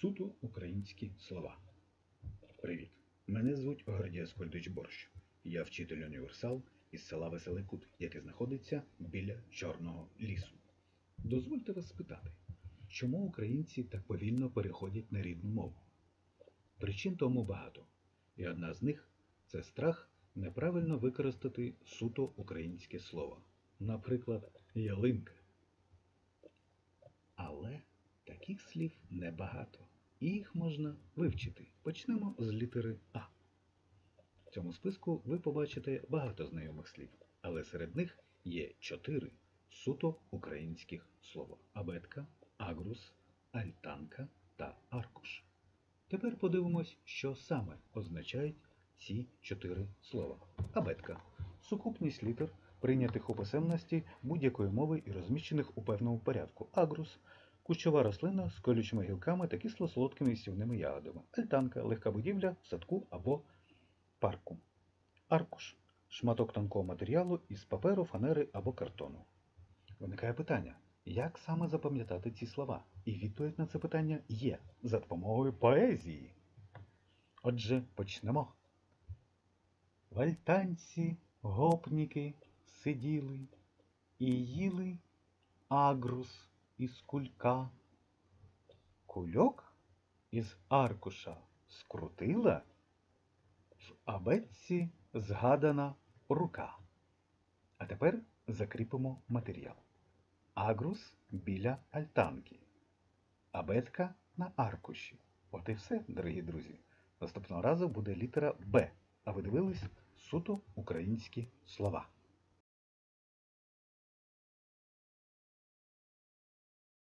Суто українські слова. Привіт! Мене звуть Гордій Аскольдович Борщ. Я вчитель універсал із села Веселий Кут, яке знаходиться біля Чорного лісу. Дозвольте вас спитати, чому українці так повільно переходять на рідну мову? Причин тому багато, і одна з них це страх неправильно використати суто українське слово, наприклад, ялинка. Таких слів небагато, і їх можна вивчити. Почнемо з літери А. В цьому списку ви побачите багато знайомих слів, але серед них є чотири суто українських слова: абетка, агрус, альтанка та аркуш. Тепер подивимось, що саме означають ці чотири слова. Абетка сукупність літер, прийнятих у писемності будь-якої мови і розміщених у певному порядку. Агрус кущова рослина з колючими гілками та кисло-солодкими їстівними ягодами. Альтанка легка будівля в садку або парку. Аркуш шматок тонкого матеріалу із паперу, фанери або картону. Виникає питання, як саме запам'ятати ці слова? І відповідь на це питання є за допомогою поезії. Отже, почнемо. В альтанці гопніки сиділи і їли агрус із кулька. Кульок із аркуша скрутила, в абетці згадана рука. А тепер закріпимо матеріал. Агрус біля альтанки. Абетка на аркуші. От і все, дорогі друзі. Наступного разу буде літера Б. А ви дивились суто українські слова.